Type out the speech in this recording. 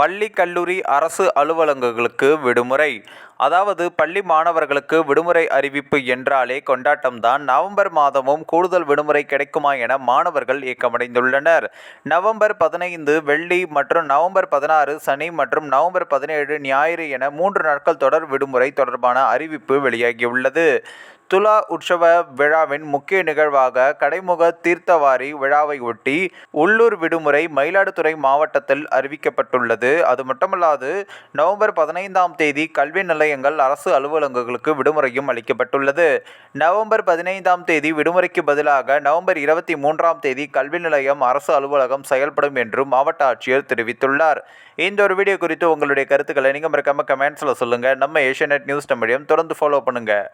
பள்ளி கல்லூரி அரசு அலுவலகங்களுக்கு விடுமுறை. அதாவது பள்ளி மாணவர்களுக்கு விடுமுறை அறிவிப்பு என்றாலே கொண்டாட்டம்தான். நவம்பர் மாதமும் கூடுதல் விடுமுறை கிடைக்குமா என மாணவர்கள் ஏக்கமடைந்துள்ளனர். நவம்பர் பதினைந்து வெள்ளி மற்றும் நவம்பர் பதினாறு சனி மற்றும் நவம்பர் பதினேழு ஞாயிறு என மூன்று நாட்கள் தொடர் விடுமுறை தொடர்பான அறிவிப்பு வெளியாகியுள்ளது. துலா உற்சவ விழாவின் முக்கிய நிகழ்வாக கடைமுக தீர்த்தவாரி விழாவை ஒட்டி உள்ளூர் விடுமுறை மயிலாடுதுறை மாவட்டத்தில் அறிவிக்கப்பட்டுள்ளது. அது மட்டுமல்லாது நவம்பர் பதினைந்தாம் தேதி கல்வி நிலையங்கள் அரசு அலுவலகங்களுக்கு விடுமுறையும் அளிக்கப்பட்டுள்ளது. நவம்பர் பதினைந்தாம் தேதி விடுமுறைக்கு பதிலாக நவம்பர் இருபத்தி மூன்றாம் தேதி கல்வி நிலையம் அரசு அலுவலகம் செயல்படும் என்று மாவட்ட ஆட்சியர் தெரிவித்துள்ளார். இந்த ஒரு வீடியோ குறித்து உங்களுடைய கருத்துக்களை நீங்கள் மறக்காமல் கமெண்ட்ஸில் சொல்லுங்கள் நம்ம ஏஷியநெட் நியூஸ் தமிழையும் தொடர்ந்து ஃபாலோ பண்ணுங்கள்